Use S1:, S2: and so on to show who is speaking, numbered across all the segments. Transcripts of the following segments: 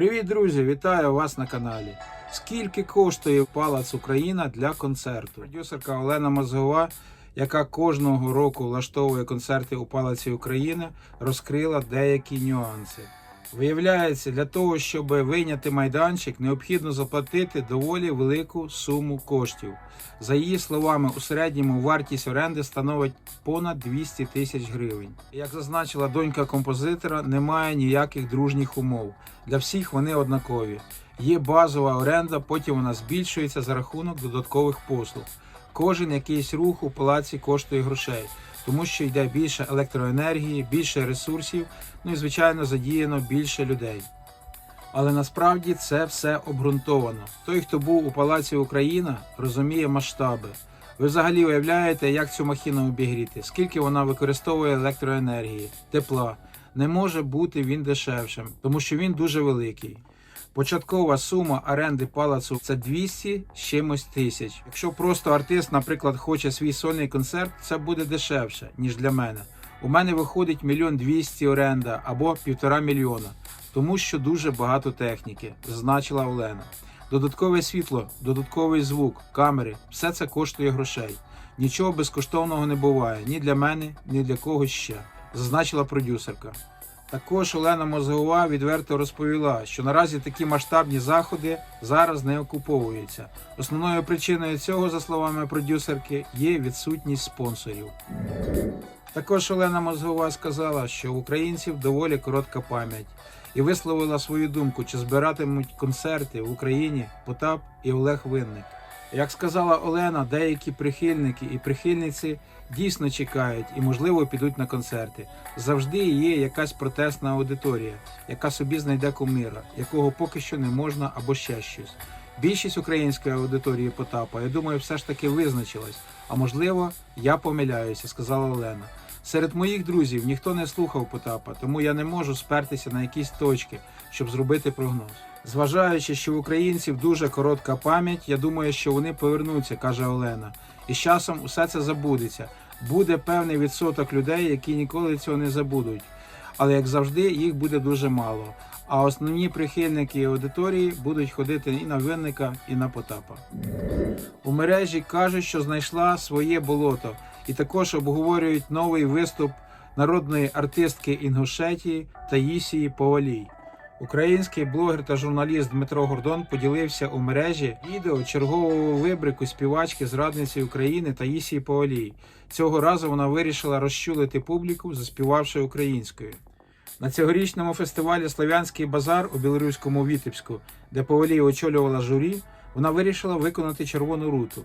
S1: Привіт, друзі! Вітаю вас на каналі. Скільки коштує Палац Україна для концерту? Продюсерка Олена Мозгова, яка кожного року влаштовує концерти у Палаці України, розкрила деякі нюанси. Виявляється, для того, щоб вийняти майданчик, необхідно заплатити доволі велику суму коштів. За її словами, у середньому вартість оренди становить понад 200 тисяч гривень. Як зазначила донька композитора, немає ніяких дружніх умов. Для всіх вони однакові. Є базова оренда, потім вона збільшується за рахунок додаткових послуг. Кожен якийсь рух у палаці коштує грошей, тому що йде більше електроенергії, більше ресурсів, ну і звичайно задіяно більше людей. Але насправді це все обґрунтовано. Той, хто був у палаці Україна, розуміє масштаби. Ви взагалі уявляєте, як цю махіну обігріти, скільки вона використовує електроенергії, тепла. Не може бути він дешевшим, тому що він дуже великий. Початкова сума оренди палацу це 200 з чимось тисяч. Якщо просто артист, наприклад, хоче свій сольний концерт, це буде дешевше, ніж для мене. У мене виходить мільйон двісті оренда або півтора мільйона, тому що дуже багато техніки, зазначила Олена. Додаткове світло, додатковий звук, камери все це коштує грошей. Нічого безкоштовного не буває ні для мене, ні для когось ще, зазначила продюсерка. Також Олена Мозгова відверто розповіла, що наразі такі масштабні заходи зараз не окуповуються. Основною причиною цього, за словами продюсерки, є відсутність спонсорів. Також Олена Мозгова сказала, що у українців доволі коротка пам'ять і висловила свою думку, чи збиратимуть концерти в Україні Потап і Олег Винник. Як сказала Олена, деякі прихильники і прихильниці дійсно чекають і, можливо, підуть на концерти. Завжди є якась протестна аудиторія, яка собі знайде кумира, якого поки що не можна або ще щось. Більшість української аудиторії Потапа, я думаю, все ж таки визначилась. А можливо, я помиляюся, сказала Олена. Серед моїх друзів ніхто не слухав Потапа, тому я не можу спертися на якісь точки, щоб зробити прогноз. Зважаючи, що в українців дуже коротка пам'ять, я думаю, що вони повернуться, каже Олена. І з часом усе це забудеться. Буде певний відсоток людей, які ніколи цього не забудуть. Але як завжди, їх буде дуже мало. А основні прихильники аудиторії будуть ходити і на винника, і на Потапа. У мережі кажуть, що знайшла своє болото, і також обговорюють новий виступ народної артистки Інгушетії Таїсії Повалій. Український блогер та журналіст Дмитро Гордон поділився у мережі відео чергового вибрику співачки зрадниці України Таїсії Повалій. Цього разу вона вирішила розчулити публіку, заспівавши українською. На цьогорічному фестивалі Славянський базар у білоруському Вітебську, де Повалій очолювала журі, вона вирішила виконати червону руту.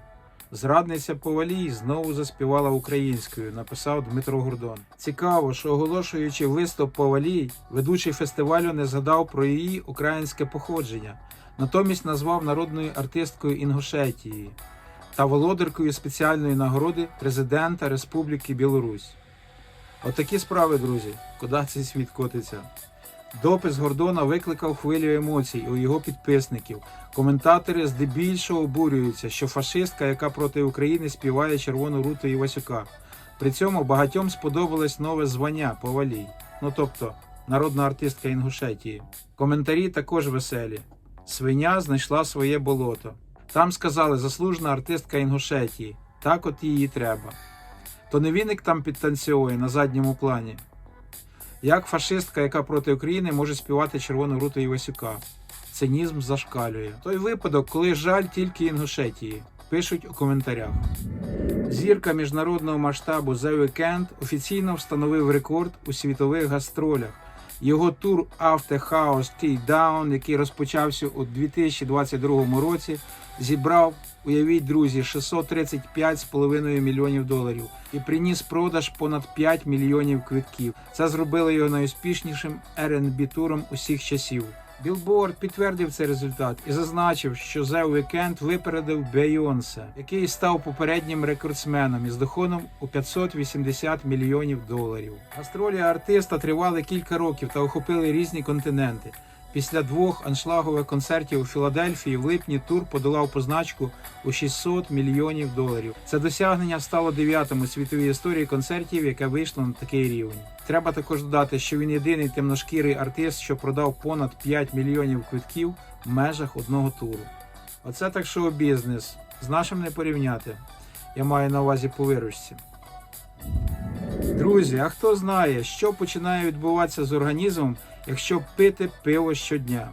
S1: Зрадниця Повалій знову заспівала українською, написав Дмитро Гордон. Цікаво, що оголошуючи виступ Повалій, ведучий фестивалю не згадав про її українське походження, натомість назвав народною артисткою Інгушетії та володаркою спеціальної нагороди президента Республіки Білорусь. Отакі справи, друзі, куди цей світ котиться. Допис Гордона викликав хвилю емоцій у його підписників. Коментатори здебільшого обурюються, що фашистка, яка проти України співає червону руту Івасюка. При цьому багатьом сподобалось нове звання Повалій, ну тобто народна артистка Інгушетії. Коментарі також веселі. Свиня знайшла своє болото. Там сказали заслужена артистка Інгушетії. Так от її треба. То не віник там підтанцьовує на задньому плані. Як фашистка, яка проти України може співати червону руту Івасюка? Цинізм зашкалює. Той випадок, коли жаль тільки Інгушетії, пишуть у коментарях. Зірка міжнародного масштабу The Weeknd офіційно встановив рекорд у світових гастролях. Його тур After House Tea Down, який розпочався у 2022 році, зібрав, уявіть, друзі, 635,5 мільйонів доларів і приніс продаж понад 5 мільйонів квитків. Це зробило його найуспішнішим R&B туром усіх часів. Білборд підтвердив цей результат і зазначив, що The Weeknd випередив Бейонсе, який став попереднім рекордсменом із доходом у 580 мільйонів доларів. Гастролі артиста тривали кілька років та охопили різні континенти. Після двох аншлагових концертів у Філадельфії в липні тур подолав позначку у 600 мільйонів доларів. Це досягнення стало дев'ятим у світовій історії концертів, яке вийшло на такий рівень. Треба також додати, що він єдиний темношкірий артист, що продав понад 5 мільйонів квитків в межах одного туру. Оце так шоу-бізнес. З нашим не порівняти. Я маю на увазі по виручці. Друзі, а хто знає, що починає відбуватися з організмом, якщо пити пиво щодня?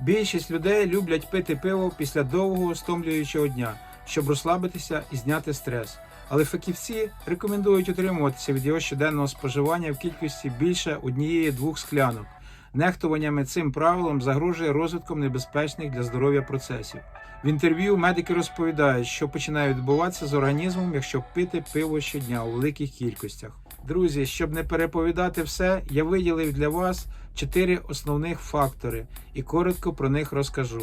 S1: Більшість людей люблять пити пиво після довгого стомлюючого дня, щоб розслабитися і зняти стрес. Але фахівці рекомендують утримуватися від його щоденного споживання в кількості більше однієї-двох склянок. Нехтуваннями цим правилом загрожує розвитком небезпечних для здоров'я процесів. В інтерв'ю медики розповідають, що починає відбуватися з організмом, якщо пити пиво щодня у великих кількостях. Друзі, щоб не переповідати все, я виділив для вас чотири основних фактори і коротко про них розкажу.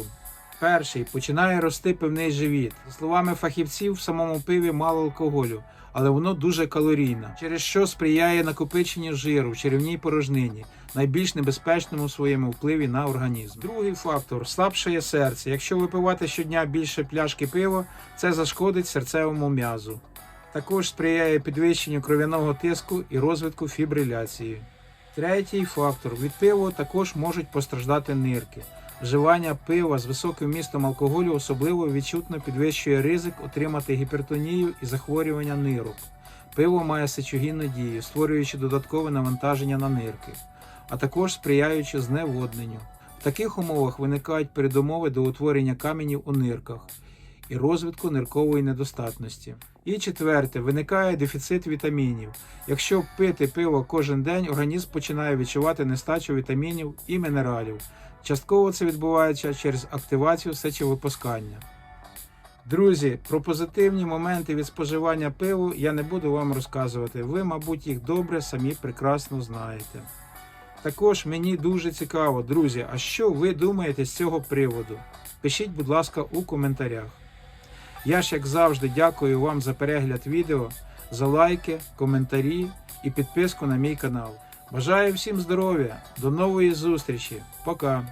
S1: Перший починає рости пивний живіт. За словами фахівців, в самому пиві мало алкоголю, але воно дуже калорійне, через що сприяє накопиченню жиру в черевній порожнині, найбільш небезпечному в своєму впливі на організм. Другий фактор слабшає серце. Якщо випивати щодня більше пляшки пива, це зашкодить серцевому м'язу. Також сприяє підвищенню кров'яного тиску і розвитку фібриляції. Третій фактор від пива також можуть постраждати нирки. Вживання пива з високим вмістом алкоголю особливо відчутно підвищує ризик отримати гіпертонію і захворювання нирок. Пиво має сечогінну дію, створюючи додаткове навантаження на нирки, а також сприяючи зневодненню. В таких умовах виникають передумови до утворення каменів у нирках і розвитку ниркової недостатності. І четверте, виникає дефіцит вітамінів. Якщо пити пиво кожен день, організм починає відчувати нестачу вітамінів і мінералів. Частково це відбувається через активацію сечовипускання. Друзі, про позитивні моменти від споживання пиву я не буду вам розказувати. Ви, мабуть, їх добре самі прекрасно знаєте. Також мені дуже цікаво, друзі, а що ви думаєте з цього приводу? Пишіть, будь ласка, у коментарях. Я ж, як завжди, дякую вам за перегляд відео, за лайки, коментарі і підписку на мій канал. Бажаю всім здоров'я, до нової зустрічі. Пока!